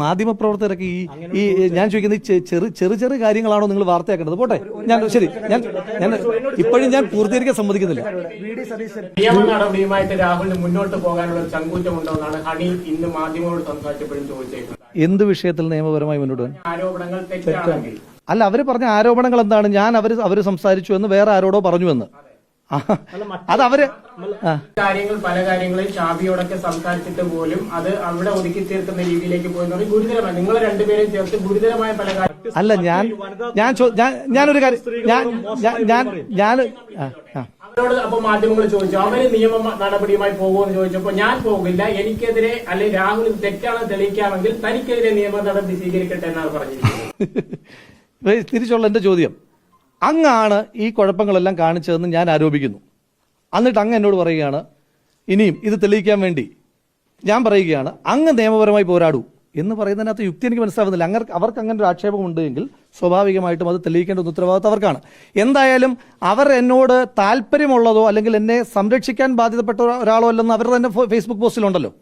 മാധ്യമപ്രവർത്തകരൊക്കെ ഈ ഈ ഞാൻ ചോദിക്കുന്നത് ചെറു ചെറു ചെറു കാര്യങ്ങളാണോ നിങ്ങൾ വാർത്തയാക്കേണ്ടത്? പോട്ടെ. ഞാൻ ശരി. ഞാൻ ഞാൻ ഇപ്പോഴും ഞാൻ പൂർത്തീകരിക്കാൻ സമ്മതിക്കുന്നില്ല. നിയമ നടപടിയുമായിട്ട് രാഹുലിന് മുന്നോട്ട് പോകാനുള്ള ചങ്കൂറ്റമുണ്ടോ എന്നാണ് ഹണി ഇന്ന് മാധ്യമങ്ങളോട് സംസാരിച്ചപ്പോഴും ചോദിച്ചേക്കുന്നത്. എന്ത് വിഷയത്തിൽ നിയമപരമായി മുന്നോട്ട് ആരോപണങ്ങൾ അല്ല അവർ പറഞ്ഞ ആരോപണങ്ങൾ എന്താണ്? ഞാൻ അവർ അവർ സംസാരിച്ചു എന്ന് വേറെ ആരോടോ പറഞ്ഞു എന്ന് അത് അവർ കാര്യങ്ങൾ പല കാര്യങ്ങളും ചാബിയോടൊക്കെ സംസാരിച്ചിട്ട് പോലും അത് അവിടെ ഒതുക്കി തീർക്കുന്ന രീതിയിലേക്ക് പോയെന്ന് പറഞ്ഞാൽ ഗുരുതരമായി. നിങ്ങൾ രണ്ടുപേരും ചേർത്ത് ഗുരുതരമായ പല കാര്യങ്ങളും അല്ല ഞാൻ ഞാൻ ഞാനൊരു കാര്യം ഞാൻ ഞാൻ ഞാൻ. അവരോട് അപ്പൊ മാധ്യമങ്ങൾ ചോദിച്ചു അവർ നിയമ നടപടിയുമായി പോകുമെന്ന് ചോദിച്ചപ്പോ ഞാൻ പോകില്ല. എനിക്കെതിരെ അല്ലെങ്കിൽ രാഹുൽ തെറ്റാണെന്ന് തെളിയിക്കാമെങ്കിൽ തനിക്കെതിരെ നിയമ നടപടി സ്വീകരിക്കട്ടെ എന്നാണ് പറഞ്ഞിരിക്കുന്നത്. തിരിച്ചുള്ള എന്റെ ചോദ്യം. അങ്ങാണ് ഈ കുഴപ്പങ്ങളെല്ലാം കാണിച്ചതെന്ന് ഞാൻ ആരോപിക്കുന്നു. എന്നിട്ട് അങ്ങ് എന്നോട് പറയുകയാണ് ഇനിയും ഇത് തെളിയിക്കാൻ വേണ്ടി ഞാൻ പറയുകയാണ് അങ്ങ് നിയമപരമായി പോരാടൂ. എന്ന് പറയുന്നതിനകത്ത് യുക്തി എനിക്ക് മനസ്സിലാവുന്നില്ല. അങ്ങനെ അവർക്ക് അങ്ങനെ ഒരു ആക്ഷേപമുണ്ട് എങ്കിൽ സ്വാഭാവികമായിട്ടും അത് തെളിയിക്കേണ്ട ഉത്തരവാദിത്വം അവർക്കാണ്. എന്തായാലും അവർ എന്നോട് താല്പര്യമുള്ളതോ അല്ലെങ്കിൽ എന്നെ സംരക്ഷിക്കാൻ ബാധ്യതപ്പെട്ട ഒരാളോ അല്ലെന്ന് അവർ തന്നെ ഫേസ്ബുക്ക് പോസ്റ്റിലുണ്ടല്ലോ.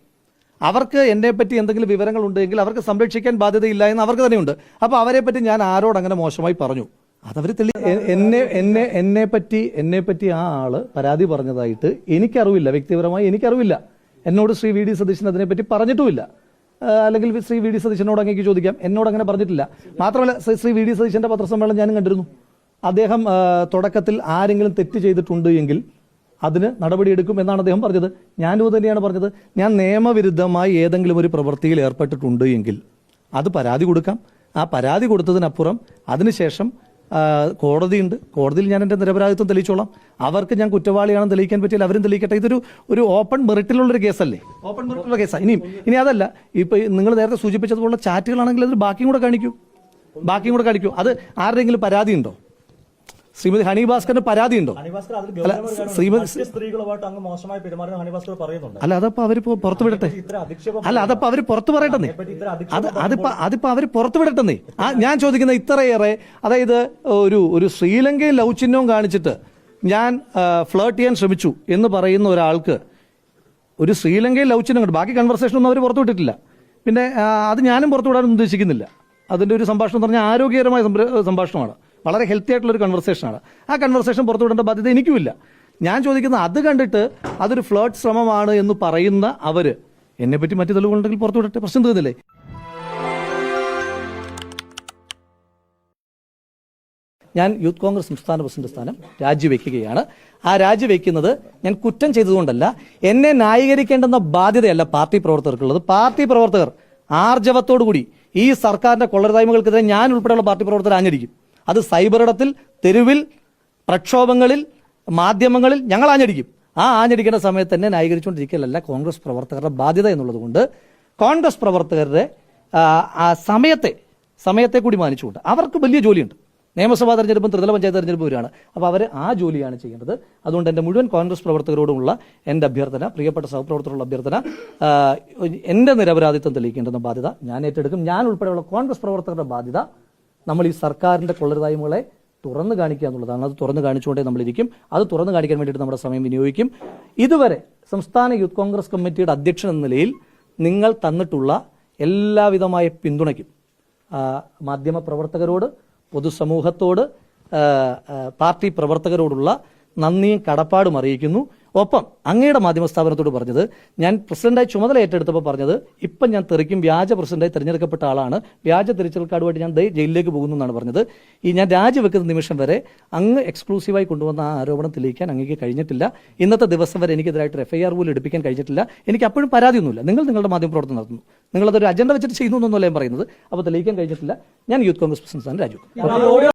അവർക്ക് എന്നെ പറ്റി എന്തെങ്കിലും വിവരങ്ങൾ ഉണ്ടെങ്കിൽ അവർക്ക് സംരക്ഷിക്കാൻ ബാധ്യതയില്ല എന്ന് അവർക്ക് തന്നെയുണ്ട്. അപ്പോൾ അവരെ പറ്റി ഞാൻ ആരോട് അങ്ങനെ മോശമായി പറഞ്ഞു? അതവർ തെളി എന്നെ എന്നെ എന്നെ പറ്റി എന്നെ പറ്റി ആ ആൾ പരാതി പറഞ്ഞതായിട്ട് എനിക്കറിവില്ല. വ്യക്തിപരമായി എനിക്കറിവില്ല. എന്നോട് ശ്രീ വി ഡി സതീശൻ അതിനെപ്പറ്റി പറഞ്ഞിട്ടുമില്ല. അല്ലെങ്കിൽ ശ്രീ വി ഡി സതീശനോട് അങ്ങേക്ക് ചോദിക്കാം. എന്നോട് അങ്ങനെ പറഞ്ഞിട്ടില്ല. മാത്രമല്ല ശ്രീ- വി ഡി സതീശന്റെ പത്രസമ്മേളനം ഞാനും കണ്ടിരുന്നു. അദ്ദേഹം തുടക്കത്തിൽ ആരെങ്കിലും തെറ്റ് ചെയ്തിട്ടുണ്ട് എങ്കിൽ അതിന് നടപടിയെടുക്കും എന്നാണ് അദ്ദേഹം പറഞ്ഞത്. ഞാനും തന്നെയാണ് പറഞ്ഞത്. ഞാൻ നിയമവിരുദ്ധമായി ഏതെങ്കിലും ഒരു പ്രവൃത്തിയിൽ ഏർപ്പെട്ടിട്ടുണ്ട് എങ്കിൽ അത് പരാതി കൊടുക്കാം. ആ പരാതി കൊടുത്തതിനപ്പുറം അതിനുശേഷം കോടതിയുണ്ട്. കോടതിയിൽ ഞാൻ എന്റെ നിരപരാധിത്വം തെളിയിച്ചോളാം. അവർക്ക് ഞാൻ കുറ്റവാളിയാണെന്ന് തെളിയിക്കാൻ പറ്റിയാൽ അവരും തെളിയിക്കട്ടെ. ഇതൊരു ഒരു ഓപ്പൺ മെറിറ്റിലുള്ളൊരു കേസല്ലേ? ഓപ്പൺ മെറിറ്റിലുള്ള കേസാണ് ഇനിയും ഇനി അതല്ല. ഇപ്പൊ നിങ്ങൾ നേരത്തെ സൂചിപ്പിച്ചതുപോലുള്ള ചാറ്റുകളാണെങ്കിൽ അതിൽ ബാക്കിയും കൂടെ കാണിക്കൂ. ബാക്കിയും കൂടെ കാണിക്കൂ. അത് ആരുടെയെങ്കിലും പരാതി ഉണ്ടോ ശ്രീമതി ഹണി ഭാസ്കറിന് പരാതി ഉണ്ടോ അല്ല, ശ്രീമതി- അല്ല അതപ്പോ അവർ പോ- പുറത്തു വിടട്ടെ. അല്ല അതപ്പോ അവർ പുറത്തു പറയട്ടെന്നേ അത് അതിപ്പോ അതിപ്പോ അവർ പുറത്തു വിടട്ടെന്നേ ആ ഞാൻ ചോദിക്കുന്ന ഇത്രയേറെ അതായത് ഒരു ഒരു ശ്രീലങ്കയിൽ ലൗചിഹ്നവും കാണിച്ചിട്ട് ഞാൻ ഫ്ലേർട്ട് ചെയ്യാൻ ശ്രമിച്ചു എന്ന് പറയുന്ന ഒരാൾക്ക് ഒരു ശ്രീലങ്കയിൽ ലൗചിഹ്നം കണ്ടു. ബാക്കി കൺവെർസേഷൻ ഒന്നും അവർ പുറത്തു വിട്ടിട്ടില്ല. പിന്നെ അത് ഞാനും പുറത്തു വിടാൻ ഉദ്ദേശിക്കുന്നില്ല. അതിന്റെ ഒരു സംഭാഷണം എന്ന് പറഞ്ഞാൽ ആരോഗ്യകരമായ സംഭാഷണമാണ്. വളരെ ഹെൽത്തി ആയിട്ടുള്ള ഒരു കൺവെർസേഷനാണ് ആ കൺവെർസേഷൻ പുറത്തു വിടേണ്ട ബാധ്യത എനിക്കുമില്ല. ഞാൻ ചോദിക്കുന്ന അത് കണ്ടിട്ട് അതൊരു ഫ്ലേർട്ട് ശ്രമമാണ് എന്ന് പറയുന്ന അവർ എന്നെ പറ്റി മറ്റു തെളിവുകളുണ്ടെങ്കിൽ പുറത്തു വിടട്ടെ. പ്രശ്നം തീർന്നില്ലേ? ഞാൻ യൂത്ത് കോൺഗ്രസ് സംസ്ഥാന പ്രസിഡന്റ് സ്ഥാനം രാജിവെക്കുകയാണ്. ആ രാജിവെക്കുന്നത് ഞാൻ കുറ്റം ചെയ്തതുകൊണ്ടല്ല എന്നെ ന്യായീകരിക്കേണ്ടെന്ന ബാധ്യതയല്ല പാർട്ടി പ്രവർത്തകർക്കുള്ളത്. പാർട്ടി പ്രവർത്തകർ ആർജവത്തോടുകൂടി ഈ സർക്കാരിന്റെ കൊള്ളരുതായ്മകൾക്കെതിരെ ഞാൻ ഉൾപ്പെടെയുള്ള പാർട്ടി പ്രവർത്തകർ ആഞ്ഞടിക്കും. അത് സൈബറിടത്തിൽ തെരുവിൽ പ്രക്ഷോഭങ്ങളിൽ മാധ്യമങ്ങളിൽ ഞങ്ങൾ ആഞ്ഞടിക്കും. ആ ആഞ്ഞടിക്കുന്ന സമയത്ത് തന്നെ ന്യായീകരിച്ചുകൊണ്ടിരിക്കലല്ല കോൺഗ്രസ് പ്രവർത്തകരുടെ ബാധ്യത എന്നുള്ളതുകൊണ്ട് കോൺഗ്രസ് പ്രവർത്തകരുടെ സമയത്തെ സമയത്തെ കൂടി മാനിച്ചുകൊണ്ട് അവർക്ക് വലിയ ജോലിയുണ്ട്. നിയമസഭാ തെരഞ്ഞെടുപ്പും ത്രിതല പഞ്ചായത്ത് തെരഞ്ഞെടുപ്പും വരികയാണ്. അപ്പോൾ അവർ ആ ജോലിയാണ് ചെയ്യേണ്ടത്. അതുകൊണ്ട് എന്റെ മുഴുവൻ കോൺഗ്രസ് പ്രവർത്തകരോടുമുള്ള എന്റെ അഭ്യർത്ഥന പ്രിയപ്പെട്ട സഹപ്രവർത്തകരുടെ അഭ്യർത്ഥന എന്റെ നിരപരാധിത്വം തെളിയിക്കേണ്ടെന്ന ബാധ്യത ഞാൻ ഏറ്റെടുക്കും. ഞാൻ ഉൾപ്പെടെയുള്ള കോൺഗ്രസ് പ്രവർത്തകരുടെ ബാധ്യത നമ്മൾ ഈ സർക്കാരിന്റെ കൊള്ളരുതായ്മകളെ തുറന്നു കാണിക്കുക എന്നുള്ളതാണ്. അത് തുറന്നു കാണിച്ചുകൊണ്ടേ നമ്മളിരിക്കും. അത് തുറന്നു കാണിക്കാൻ വേണ്ടിയിട്ട് നമ്മുടെ സമയം വിനിയോഗിക്കും. ഇതുവരെ സംസ്ഥാന യൂത്ത് കോൺഗ്രസ് കമ്മിറ്റിയുടെ അധ്യക്ഷൻ എന്ന നിലയിൽ നിങ്ങൾ തന്നിട്ടുള്ള എല്ലാവിധമായ പിന്തുണയ്ക്കും. മാധ്യമ പ്രവർത്തകരോട് പൊതുസമൂഹത്തോട് പാർട്ടി പ്രവർത്തകരോടുള്ള നന്ദിയും കടപ്പാടും അറിയിക്കുന്നു. ഒപ്പം അങ്ങയുടെ മാധ്യമ സ്ഥാപനത്തോട് പറഞ്ഞത് ഞാൻ പ്രസിഡന്റായി ചുമതല ഏറ്റെടുത്തപ്പോൾ പറഞ്ഞത് ഇപ്പം ഞാൻ തെറിക്കും വ്യാജ പ്രസിഡന്റായി തിരഞ്ഞെടുക്കപ്പെട്ട ആളാണ് വ്യാജ തിരിച്ചൽ കാർഡുമായിട്ട് ഞാൻ ജയിലിലേക്ക് പോകുന്നു എന്നാണ് പറഞ്ഞത്. ഈ ഞാൻ രാജിവെക്കുന്ന നിമിഷം വരെ അങ്ങ് എക്സ്ക്ലൂസീവായി കൊണ്ടുവന്ന ആ ആരോപണം തെളിയിക്കാൻ അങ്ങേക്ക് കഴിഞ്ഞിട്ടില്ല. ഇന്നത്തെ ദിവസം വരെ എനിക്കെതിരായിട്ട് എഫ് ഐ ആർ പോലും എടുപ്പിക്കാൻ കഴിഞ്ഞിട്ടില്ല. എനിക്ക് അപ്പോഴും പരാതിയൊന്നുമില്ല. നിങ്ങൾ നിങ്ങളുടെ മാധ്യമ പ്രവർത്തനം നടത്തുന്നു. നിങ്ങളതൊരു അജണ്ട വെച്ചിട്ട് ചെയ്യുന്നു എന്നല്ല ഞാൻ പറയുന്നത്. അപ്പോൾ തെളിയിക്കാൻ കഴിഞ്ഞിട്ടില്ല. ഞാൻ യൂത്ത് കോൺഗ്രസ് പ്രസിഡന്റ് രാജു.